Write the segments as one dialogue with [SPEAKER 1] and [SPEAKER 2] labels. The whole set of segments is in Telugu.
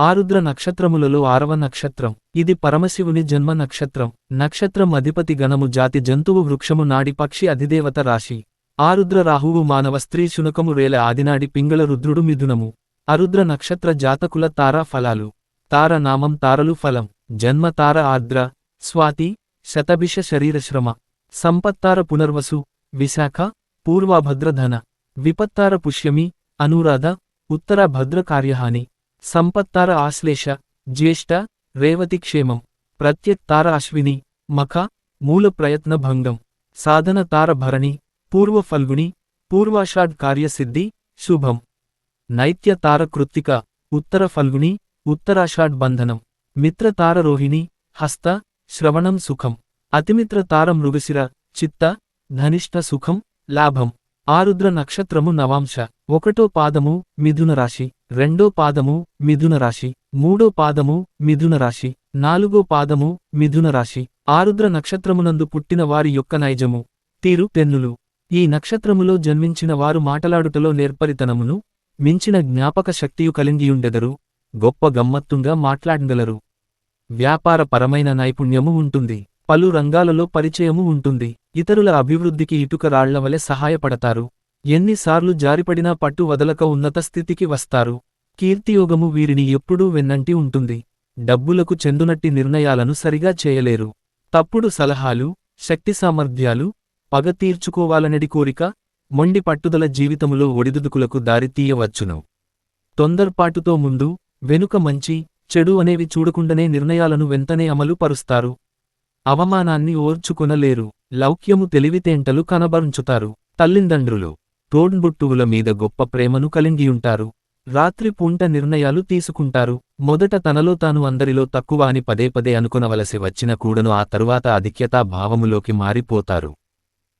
[SPEAKER 1] ఆరుద్ర నక్షత్రములలో ఆరవ నక్షత్రం. ఇది పరమశివుని జన్మ నక్షత్రం. నక్షత్రం అధిపతి గణము జాతి జంతువు వృక్షము నాడి పక్షి అధిదేవత రాశి. ఆరుద్ర రాహువు మానవ స్త్రీ శునకము రేల ఆదినాడి పింగళ రుద్రుడు మిథునము. అరుద్ర నక్షత్ర జాతకుల తారా ఫలాలు. తార నామం తారలు ఫలం. జన్మ తార ఆర్ద్ర. స్వాతి శతభిష శరీరశ్రమ సంపత్తార పునర్వసు. విశాఖ పూర్వాభద్రధన విపత్తార పుష్యమి అనురాధ. ఉత్తర భద్ర కార్యహాని. సంపత్తార ఆశ్లేష జ్యేష్ఠ రేవతి క్షేమం ప్రత్యక్తార అశ్విని మఖ మూల ప్రయత్న భంగం సాధన తార భరణి పూర్వ ఫల్గుని పూర్వాషాఢ్ కార్యసిద్ధి శుభం. నైత్య తార కృత్తిక ఉత్తర ఫల్గుని ఉత్తరాషాఢ్ బంధనం. మిత్ర తార రోహిణి హస్త శ్రవణం సుఖం. అతిమిత్ర తార మృగశిర చిత్త ధనిష్ట సుఖం లాభం. ఆరుద్ర నక్షత్రము నవాంశ. ఒకటో పాదము మిథున రాశి. రెండో పాదము మిథున రాశి మూడో పాదము మిథున రాశి నాలుగో పాదము మిథున రాశి. ఆరుద్ర నక్షత్రమునందు పుట్టిన వారి యొక్క నైజము. తీరు తెన్నులు ఈ నక్షత్రములో జన్మించిన వారు మాటలాడుటలో నేర్పరితనమును మించిన జ్ఞాపక శక్తియు కలిగియుండెదరు. గొప్ప గమ్మత్తుంగా మాట్లాడగలరు. వ్యాపారపరమైన నైపుణ్యము ఉంటుంది. పలు రంగాలలో పరిచయము ఉంటుంది. ఇతరుల అభివృద్ధికి ఇటుక రాళ్ళవలె సహాయపడతారు. ఎన్నిసార్లు జారిపడినా పట్టు వదలక ఉన్నత స్థితికి వస్తారు. కీర్తియోగము వీరిని ఎప్పుడూ వెన్నంటి ఉంటుంది. డబ్బులకు చెందునట్టి నిర్ణయాలను సరిగా చేయలేరు. తప్పుడు సలహాలు శక్తి సామర్థ్యాలు పగ తీర్చుకోవాలనడి కోరిక మొండి పట్టుదల జీవితములో ఒడిదుదుకులకు దారితీయవచ్చును తొందర్పాటుతో ముందు వెనుక మంచి చెడు అనేవి చూడకుండానే నిర్ణయాలను వెంటనే అమలు పరుస్తారు. అవమానాన్ని ఓర్చుకొనలేరు. లౌక్యము తెలివితేంటలు కనబరుంచుతారు. తల్లిదండ్రులు తోడ్బుట్టువుల మీద గొప్ప ప్రేమను కలిగియుంటారు. రాత్రి పూంట నిర్ణయాలు తీసుకుంటారు. మొదట తనలో తాను అందరిలో తక్కువ అని పదే పదే అనుకునవలసి వచ్చిన కూడను ఆ తరువాత అధిక్యతా భావములోకి మారిపోతారు.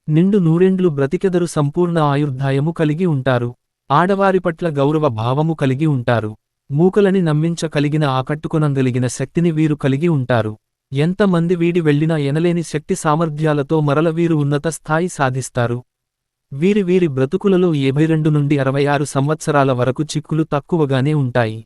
[SPEAKER 1] నిండు నూరెండ్లు బ్రతికెదరు సంపూర్ణ ఆయుర్ధాయము కలిగి ఉంటారు. ఆడవారి పట్ల గౌరవ భావము కలిగి ఉంటారు. మూకలని నమ్మించగలిగిన ఆకట్టుకునందలిగిన శక్తిని వీరు కలిగి ఉంటారు. ఎంతమంది వీడి వెళ్ళినా ఎనలేని శక్తి సామర్థ్యాలతో మరల వీరు ఉన్నత స్థాయి సాధిస్తారు. వీరి వీరి బ్రతుకులలో ఏభై రెండు నుండి అరవై ఆరు సంవత్సరాల వరకు చిక్కులు తక్కువగానే ఉంటాయి.